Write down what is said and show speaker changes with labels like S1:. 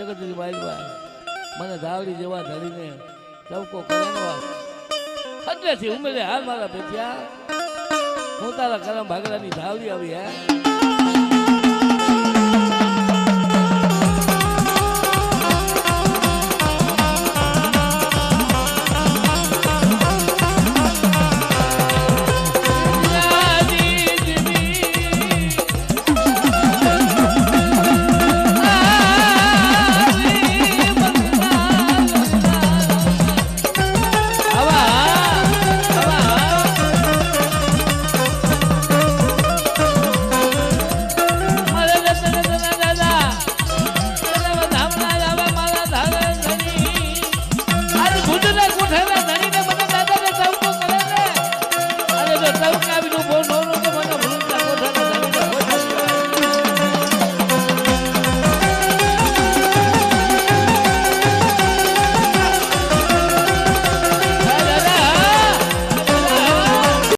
S1: જગતજી બાલવા મને ધાવડી જેવા ધરીને ચવકો કરણવા ખંડેથી ઉમેરે હાલ મારા ભેટ્યા. હું તારા કરમ ભાગલાની ધાવડી આવી, હે? Tahu nggak